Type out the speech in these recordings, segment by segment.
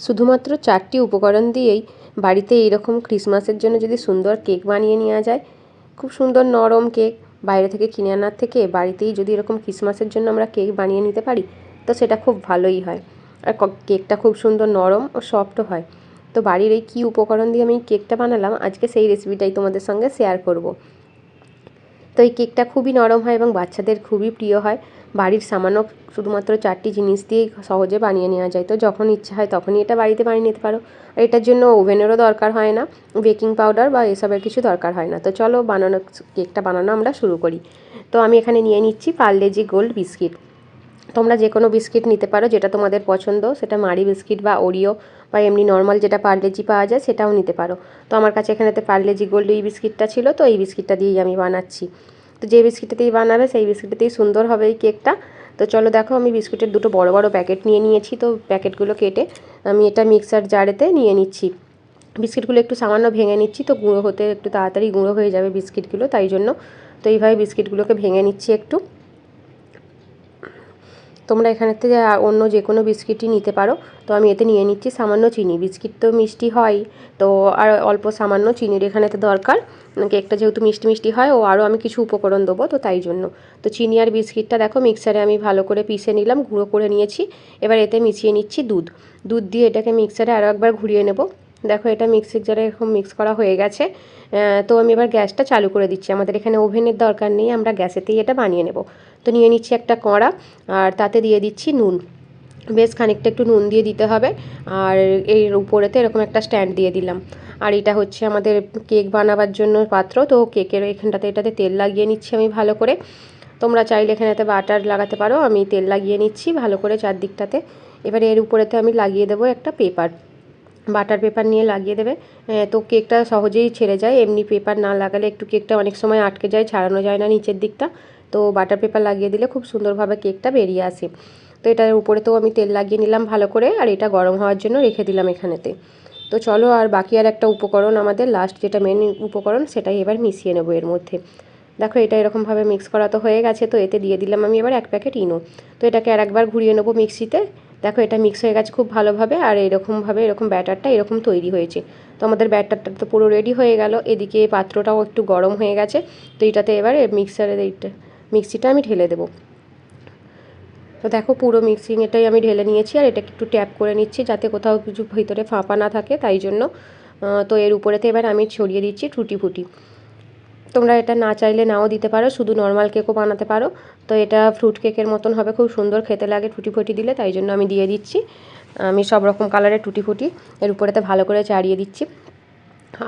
শুধুমাত্র চারটি উপকরণ দিয়েই বাড়িতে এইরকম ক্রিসমাসের জন্য যদি সুন্দর কেক বানিয়ে নেওয়া যায়, খুব সুন্দর নরম কেক, বাইরে থেকে কিনে আনার থেকে বাড়িতেই যদি এরকম ক্রিসমাসের জন্য আমরা কেক বানিয়ে নিতে পারি, তো সেটা খুব ভালোই হয়। আর কেকটা খুব সুন্দর নরম ও সফটও হয়। তো বাড়ির এই কী উপকরণ দিয়ে আমি কেকটা বানালাম, আজকে সেই রেসিপিটাই তোমাদের সঙ্গে শেয়ার করব। তো এই কেকটা খুবই নরম হয় এবং বাচ্চাদের খুবই প্রিয় হয়। বাড়ির সামান্য শুধুমাত্র চারটি জিনিস দিয়েই সহজে বানিয়ে নেওয়া যায়। তো যখন ইচ্ছা হয় তখনই এটা বাড়িতে বানিয়ে নিতে পারো। আর এটার জন্য ওভেনেরও দরকার হয় না, বেকিং পাউডার বা এসবের কিছু দরকার হয় না। তো চলো বানানো, কেকটা বানানো আমরা শুরু করি। তো আমি এখানে নিয়ে নিচ্ছি পার্লেজি গোল্ড বিস্কিট। তোমরা যে কোনো বিস্কিট নিতে পারো, যেটা তোমাদের পছন্দ, সেটা মারি বিস্কিট বা ওরিও বা এমনি নর্মাল যেটা পার্লেজি পাওয়া যায় সেটাও নিতে পারো। তো আমার কাছে এখানেতে পার্লেজি গোল্ড এই বিস্কিটটা ছিল, তো এই বিস্কিটটা দিয়েই আমি বানাচ্ছি। তো যে বিস্কিটটাতেই বানাবে, সেই বিস্কিটটাতেই সুন্দর হবে এই কেকটা। তো চলো দেখো, আমি বিস্কুটের দুটো বড় বড় প্যাকেট নিয়ে নিয়েছি। তো প্যাকেটগুলো কেটে আমি এটা মিক্সার জারেতে নিয়ে নিচ্ছি। বিস্কিটগুলো একটু সামান্য ভেঙে নিচ্ছি, তো গুঁড়ো হতে একটু তাড়াতাড়ি গুঁড়ো হয়ে যাবে বিস্কিটগুলো, তাই জন্য। তো এইভাবে বিস্কিটগুলোকে ভেঙে নিচ্ছি একটু। তোমরা এখানে থেকে অন্য যে কোনো বিস্কিটই নিতে পারো। তো আমি এতে নিয়ে নিচ্ছি সামান্য চিনি। বিস্কিট তো মিষ্টি হয়। তো আর অল্প সামান্য চিনির এখানেতে দরকার। কেকটা যেহেতু মিষ্টি মিষ্টি হয়, ও আরও আমি কিছু উপকরণ দেবো তো তাই জন্য। তো চিনি আর বিস্কিটটা দেখো, মিক্সারে আমি ভালো করে পিষে নিলাম, গুঁড়ো করে নিয়েছি। এবার এতে মিশিয়ে নিচ্ছি দুধ। দুধ দিয়ে এটাকে মিক্সারে আরও একবার ঘুরিয়ে নেব। দেখো এটা মিক্সির জারে এরকম মিক্স করা হয়ে গেছে। তো আমি এবার গ্যাসটা চালু করে দিচ্ছি। আমাদের এখানে ওভেনের দরকার নেই, আমরা গ্যাসেতেই এটা বানিয়ে নেব। তো নিয়ে নিচ্ছি একটা কড়া, আর তাতে দিয়ে দিচ্ছি নুন। বেশ খানিকটা একটু নুন দিয়ে দিতে হবে, আর এর উপরেতে এরকম একটা স্ট্যান্ড দিয়ে দিলাম। আর এটা হচ্ছে আমাদের কেক বানাবার জন্য পাত্র, তো কেকের এখানটাতে এটাতে তেল লাগিয়ে নিচ্ছি আমি ভালো করে। তোমরা চাইলে এখানেতে বাটার লাগাতে পারো, আমি তেল লাগিয়ে নিচ্ছি ভালো করে চারদিকটাতে। এবারে এর উপরেতে আমি লাগিয়ে দেবো একটা পেপার। বাটার পেপার নিয়ে লাগিয়ে দেবে। তো কেকটা সহজেই ছেড়ে যায়, এমনি পেপার না লাগালে একটু কেকটা অনেক সময় আটকে যায়, ছাড়ানো যায় না নিচের দিকটা। তো বাটার পেপার লাগিয়ে দিলে খুব সুন্দরভাবে কেকটা বেরিয়ে আসে। তো এটার উপরে তো আমি তেল লাগিয়ে নিলাম ভালো করে আর এটা গরম হওয়ার জন্য রেখে দিলাম এখানেতে। তো চলো আর বাকি আর একটা উপকরণ আমাদের লাস্ট যেটা মেন উপকরণ সেটাই এবার মিশিয়ে নেব এর মধ্যে। দেখো এটা এরকমভাবে মিক্স করা তো হয়ে গেছে, তো এতে দিয়ে দিলাম আমি এবার এক প্যাকেট ইনো। তো এটাকে আর একবার ঘুরিয়ে নেব মিক্সিতে। দেখো এটা মিক্স হয়ে গেছে খুব ভালোভাবে আর এরকমভাবে এরকম ব্যাটারটা এরকম তৈরি হয়েছে। তো আমাদের ব্যাটারটা তো পুরো রেডি হয়ে গেল, এদিকে পাত্রটাও একটু গরম হয়ে গেছে। তো এটাতে এবার মিক্সারের এইটা মিক্সিটা আমি ঢেলে দেবো। তো দেখো পুরো মিক্সিং এটাই আমি ঢেলে নিয়েছি আর এটাকে একটু ট্যাপ করে নিচ্ছি যাতে কোথাও কিছু ভিতরে ফাঁপা না থাকে, তাই জন্য তো এর উপরেতে এবার আমি ছড়িয়ে দিচ্ছি টুটি ফুটি তোমরা এটা না চাইলে নাও দিতে পারো, শুধু নর্মাল কেকও বানাতে পারো। তো এটা ফ্রুট কেকের মতন হবে, খুব সুন্দর খেতে লাগে টুটি ফুটি দিলে, তাই জন্য আমি দিয়ে দিচ্ছি। আমি সব রকম কালারের টুটি ফুটি এর উপরেতে ভালো করে চাড়িয়ে দিচ্ছি।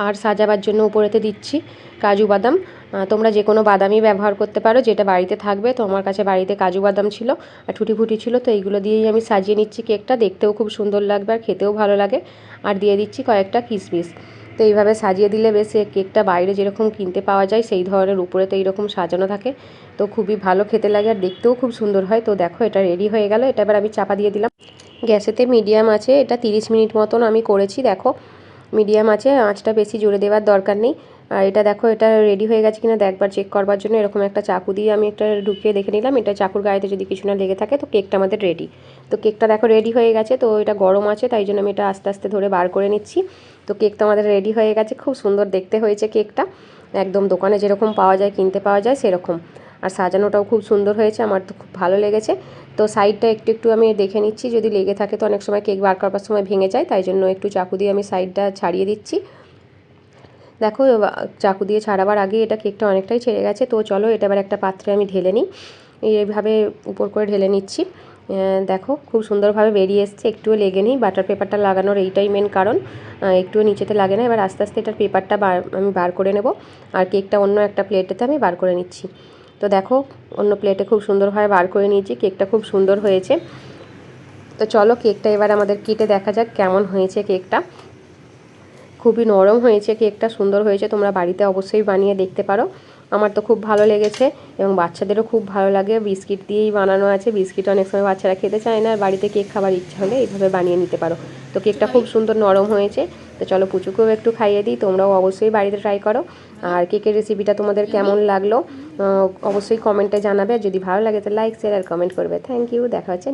আর সাজাবার জন্য উপরেতে দিচ্ছি কাজু বাদাম। তোমরা যে কোনো বাদামই ব্যবহার করতে পারো, যেটা বাড়িতে থাকবে। তো আমার কাছে বাড়িতে কাজু বাদাম ছিল, আর ঠুটি ফুটি ছিল, তো এইগুলো দিয়েই আমি সাজিয়ে নিচ্ছি কেকটা। দেখতেও খুব সুন্দর লাগবে আর খেতেও ভালো লাগে। আর দিয়ে দিচ্ছি কয়েকটা কিসমিস। তো এইভাবে সাজিয়ে দিলে বেশ কেকটা বাইরে যেরকম কিনতে পাওয়া যায়, সেই ধরনের উপরে তো এইরকম সাজানো থাকে। তো খুবই ভালো খেতে লাগে আর দেখতেও খুব সুন্দর হয়। তো দেখো, এটা রেডি হয়ে গেল। এটা এবার আমি চাপা দিয়ে দিলাম। গ্যাসেতে মিডিয়াম আছে, এটা তিরিশ মিনিট মতন আমি করেছি। দেখো মিডিয়াম আছে, আঁচটা বেশি জোরে দেওয়ার দরকার নেই। আর এটা দেখো, এটা রেডি হয়ে গেছে কিনা দেখবার চেক করবার জন্য এরকম একটা চাকু দিয়ে আমি একটা ঢুকিয়ে দেখে নিলাম। এটা চাকুর গায়েতে যদি কিছু না লেগে থাকে, তো কেকটা আমাদের রেডি তো কেকটা দেখো রেডি হয়ে গেছে, তো এটা গরম আছে, তাই জন্য আমি এটা আস্তে আস্তে ধরে বার করে নিচ্ছি। তো কেকটা আমাদের রেডি হয়ে গেছে, খুব সুন্দর দেখতে হয়েছে কেকটা একদম দোকানে যেরকম পাওয়া যায়, কিনতে পাওয়া যায়, সেরকম। আর সাজানোটাও খুব সুন্দর হয়েছে, আমার তো খুব ভালো লেগেছে। তো সাইডটা একটু একটু আমি দেখে নিচ্ছি, যদি লেগে থাকে তো অনেক সময় কেক বার করবার সময় ভেঙে যায়, তাই জন্য একটু চাকু দিয়ে আমি সাইডটা ছাড়িয়ে দিচ্ছি। দেখো চাকু দিয়ে ছাড়াবার আগে এটা কেকটা অনেকটাই ছেড়ে গেছে, তো চলো এটা এবার একটা পাত্রে আমি ঢেলে নিই। এইভাবে উপর করে ঢেলে নিচ্ছি। দেখো, খুব সুন্দরভাবে বেরিয়ে এসছে, একটুও লেগে নেই বাটার পেপারটা লাগানোর এইটাই মেন কারণ। একটুও নিচেতে লাগে না, এবার আস্তে আস্তে এটার পেপারটা বার, আমি বার করে নেব, আর কেকটা অন্য একটা প্লেটেতে আমি বার করে নিচ্ছি। তো দেখো, অন্য প্লেটে খুব সুন্দরভাবে বার করে নিয়েছি কেকটা খুব সুন্দর হয়েছে। তো চলো কেকটা এবার আমাদের কেটে দেখা যাক কেমন হয়েছে কেকটা খুবই নরম হয়েছে কেকটা সুন্দর হয়েছে, তোমরা বাড়িতে অবশ্যই বানিয়ে দেখতে পারো। আমার তো খুব ভালো লেগেছে এবং বাচ্চাদেরও খুব ভালো লাগে। বিস্কিট দিয়েই বানানো আছে। বিস্কিট অনেক সময় বাচ্চারা খেতে চায় না। আর বাড়িতে কেক খাবার ইচ্ছা হলে এইভাবে বানিয়ে নিতে পারো। তো কেকটা খুব সুন্দর নরম হয়েছে। তো চলো পুচুকেও একটু খাইয়ে দিই। তোমরাও অবশ্যই বাড়িতে ট্রাই করো। আর কেকের রেসিপিটা তোমাদের কেমন লাগল অবশ্যই কমেন্টে জানাবে। যদি ভালো লাগে, তো লাইক শেয়ার আর কমেন্ট করবে। থ্যাংক ইউ দেখা হচ্ছে